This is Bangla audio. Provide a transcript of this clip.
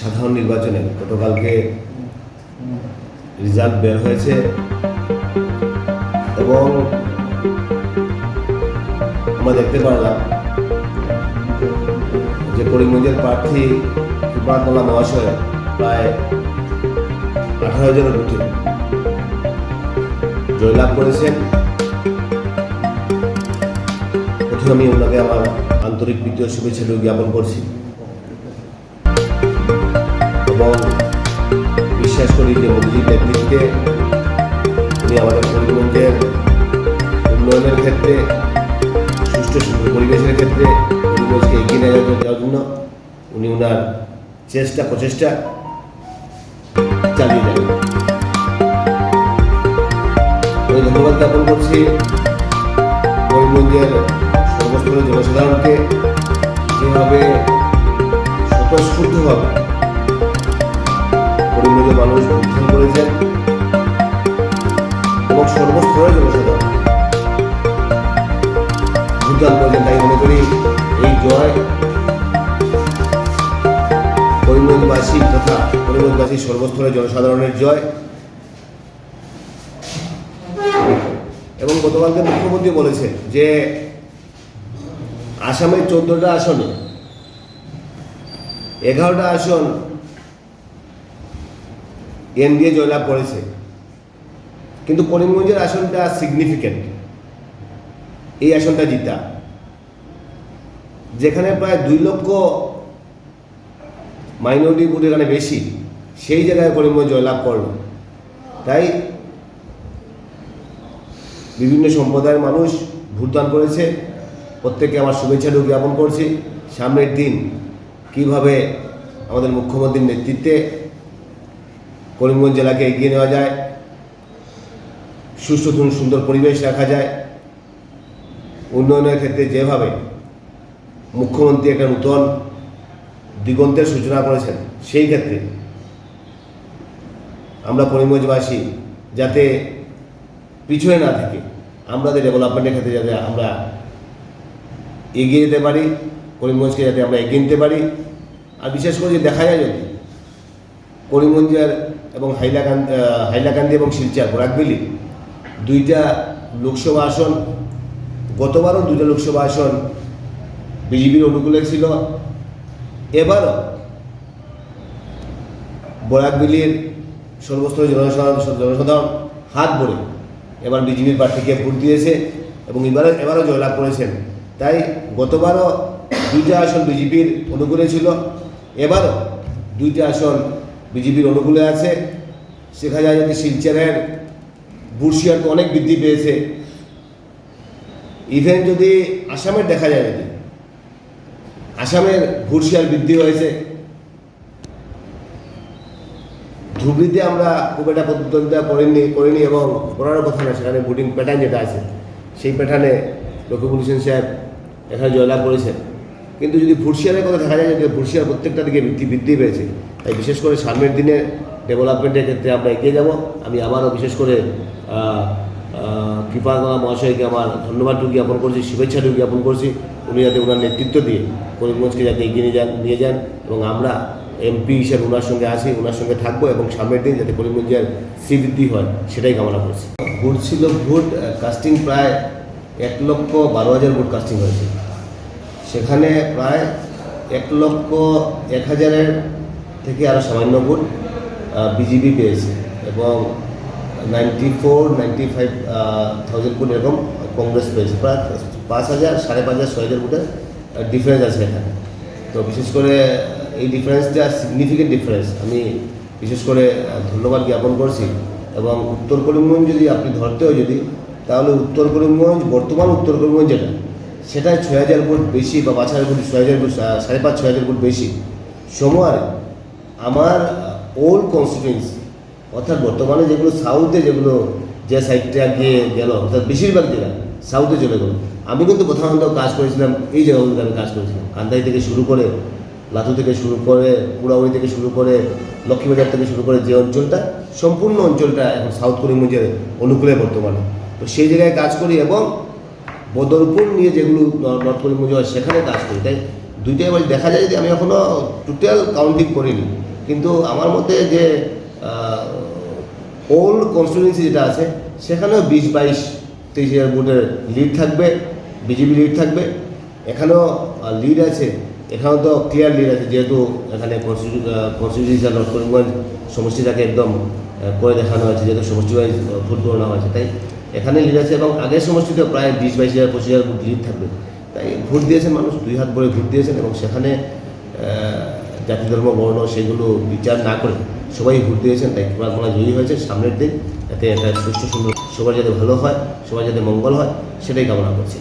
সাধারণ নির্বাচনে গতকালকে রেজাল্ট বের হয়েছে এবং আমরা দেখতে পারলাম যে করিমগঞ্জের প্রার্থী কৃপাত মোল্লা মহাশয় প্রায় আঠারো হাজারের বুথে জয়লাভ করেছেন। প্রথমে আমি ওনাকে আমার আন্তরিক প্রীতীয় শুভেচ্ছা জ্ঞাপন করছি। এবং বিশ্বাস করি যে মোদীজির নেতৃত্বে উনি আমাদের করিমগঞ্জের উন্নয়নের ক্ষেত্রে, সুষ্ঠু সুন্দর পরিবেশের ক্ষেত্রে করিমগঞ্জকে এগিয়ে নিয়ে যাওয়ার জন্য উনি ওনার চেষ্টা, প্রচেষ্টা চালিয়ে যাবেন। আমি ধন্যবাদ জ্ঞাপন করছি করিমগঞ্জের সর্বস্তরের জনসাধারণকে। যেভাবে স্বতঃস্ফূর্তভাবে করিমগঞ্জের মানুষ উত্থান করেছেন এবং সর্বস্তরের জনসাধারণ। করেছেন তাই মনে করি এই জয় করিমগঞ্জবাসী তথা করিমগঞ্জবাসী সর্বস্তরের জনসাধারণের জয়। এবং গতকালকে মুখ্যমন্ত্রী বলেছে যে আসামের চোদ্দটা আসনে, এগারোটা আসন এনডিএ জয়লাভ করেছে। কিন্তু করিমগঞ্জের আসনটা সিগনিফিক্যান্ট এই আসনটা জিতা। যেখানে প্রায় দুই লক্ষ মাইনরিটি ভোট এখানে বেশি, সেই জায়গায় করিমগঞ্জ জয়লাভ করল। তাই বিভিন্ন সম্প্রদায়ের মানুষ ভোটদান করেছে। প্রত্যেককে আমার শুভেচ্ছা জ্ঞাপন করছি। সামনের দিন কীভাবে আমাদের মুখ্যমন্ত্রীর নেতৃত্বে করিমগঞ্জ জেলাকে এগিয়ে নেওয়া যায়। সুস্থ সুন্দর পরিবেশ রাখা যায়। উন্নয়নের ক্ষেত্রে যেভাবে মুখ্যমন্ত্রী একটা নূতন দিগন্তের সূচনা করেছেন, সেই ক্ষেত্রে আমরা করিমগঞ্জবাসী যাতে পিছনে না থেকে আমাদের ডেভেলপমেন্টের ক্ষেত্রে যাতে আমরা এগিয়ে যেতে পারি, করিমগঞ্জকে যাতে আমরা এগিয়ে নিতে পারি। আর বিশেষ করে যে দেখা যায় যদি করিমগঞ্জের এবং হাইলাকান্দি হাইলাকান্দি এবং শিলচর, বরাকবিলি, দুইটা লোকসভা আসন, গতবারও দুইটা লোকসভা আসন বিজেপির অনুকূলে ছিল। এবারও বরাকবিলির সর্বস্তরের জনসাধারণ জনসাধারণ হাত ভরে এবার বিজেপির প্রার্থীকে ভোট দিয়েছে এবং এবারে, এবারও জয়লাভ করেছেন। তাই গতবারও দুইটা আসন বিজেপির অনুকূলে ছিল। এবারও দুইটা আসন বিজেপির অনুকূলে আছে। শেখা যায় যদি শিলচরের বুর্শিয়ার তো অনেক বৃদ্ধি পেয়েছে। ইভেন যদি আসামের দেখা যায় যদি, আসামের ভুরশিয়ার বৃদ্ধি হয়েছে। ধুবড়িতে আমরা খুব একটা প্রতিদ্বন্দ্বিতা করিনি করিনি এবং করারও কথা না, সেখানে ভোটিং প্যাটার্ন যেটা আছে, সেই প্যাটার্নে লক্ষ্মীপুর হোসেন সাহেব এখানে জয়লাভ করেছেন। কিন্তু যদি ভুরশিয়ারের কথা দেখা যায় যে ভুরশিয়ার প্রত্যেকটা দিকে বৃদ্ধি বৃদ্ধি পেয়েছে। তাই বিশেষ করে সামনের দিনে ডেভেলপমেন্টের ক্ষেত্রে আমরা এগিয়ে যাব। আমি আবারও বিশেষ করে কৃপাগলা মহাশয়কে আমার ধন্যবাদ জ্ঞাপন করছি, শুভেচ্ছা জ্ঞাপন করছি। উনি যাতে ওনার নেতৃত্ব দিয়ে করিমগঞ্জকে যাতে এগিয়ে নিয়ে যান নিয়ে যান এবং আমরা এমপি হিসেবে ওনার সঙ্গে আছি, ওনার সঙ্গে থাকব এবং সামনের দিন যাতে করিমগঞ্জের শ্রীবৃদ্ধি হয়, সেটাই কামনা করছি। ভোট ছিল ভোট কাস্টিং প্রায় এক লক্ষ বারো হাজার ভোট কাস্টিং হয়েছে। সেখানে প্রায় এক লক্ষ এক হাজারের থেকে আরও সামান্য ভোট বিজেপি পেয়েছে এবং ninety four, ninety five thousand vote এরকম কংগ্রেস পেয়েছে। প্রায় পাঁচ হাজার, সাড়ে পাঁচ হাজার, ছয় হাজার ভোটের ডিফারেন্স আছে এখানে। তো বিশেষ করে এই ডিফারেন্সটা সিগনিফিকেন্ট ডিফারেন্স আমি বিশেষ করে ধন্যবাদ জ্ঞাপন করছি এবং উত্তর করিমগঞ্জ যদি আপনি ধরতেও যদি, তাহলে উত্তর করিমগঞ্জ, বর্তমান উত্তর করিমগঞ্জ যেটা সেটায় ছয় হাজার ভোট বেশি বা পাঁচ হাজার ভোট, ছয় হাজার ভোট সাড়ে পাঁচ, ছয় হাজার ভোট বেশি। সময় আমার ওল্ড কনস্টিটুয়েন্সি অর্থাৎ বর্তমানে যেগুলো সাউথে যেগুলো যে সাইডটা গিয়ে গেল, অর্থাৎ বেশিরভাগ জায়গা সাউথে চলে গেলো। আমি কিন্তু প্রধানত কাজ করেছিলাম, এই জায়গাগুলোতে আমি কাজ করেছিলাম। কান্দাই থেকে শুরু করে লাতু থেকে শুরু করে পুরাউড়ি থেকে শুরু করে, লক্ষ্মীবাজার থেকে শুরু করে যে অঞ্চলটা, সম্পূর্ণ অঞ্চলটা এখন সাউথ করিমগঞ্জের অনুকূলে বর্তমানে। তো সেই জায়গায় কাজ করি এবং বদরপুর নিয়ে যেগুলো নর্থ করিমগঞ্জ হয় সেখানে কাজ করি। তাই দুইটাই এবার দেখা যায় যে আমি এখনও টোটাল কাউন্টিং করিনি, কিন্তু আমার মতে যে ওল্ড কনস্টিটুয়েন্সি যেটা আছে, সেখানেও বিশ, বাইশ, তেইশ হাজার ভোটের লিড থাকবে, বিজেপি লিড থাকবে। এখানেও লিড আছে, এখানেও তো ক্লিয়ার লিড আছে, যেহেতু এখানে নর্থ সমষ্টিটাকে একদম করে দেখানো হয়েছে, যেহেতু সমষ্টি ওয়াইজ ভোট গণনা হয়েছে। তাই এখানে লিড আছে এবং আগের সমষ্টিতে প্রায় বিশ, বাইশ হাজার, পঁচিশ হাজার ভোট লিড থাকবে। তাই ভোট দিয়েছেন মানুষ, দুই হাত ভরে ভোট দিয়েছেন এবং সেখানে জাতি ধর্ম, বর্ণ সেগুলো বিচার না করে সবাই ভোট দিয়েছেন। তাই কুমার জয়ী হয়েছে সামনের দিন, যাতে একটা সুস্থ সুন্দর সবার যাতে ভালো হয়, সবার যাতে মঙ্গল হয়, সেটাই কামনা করছি।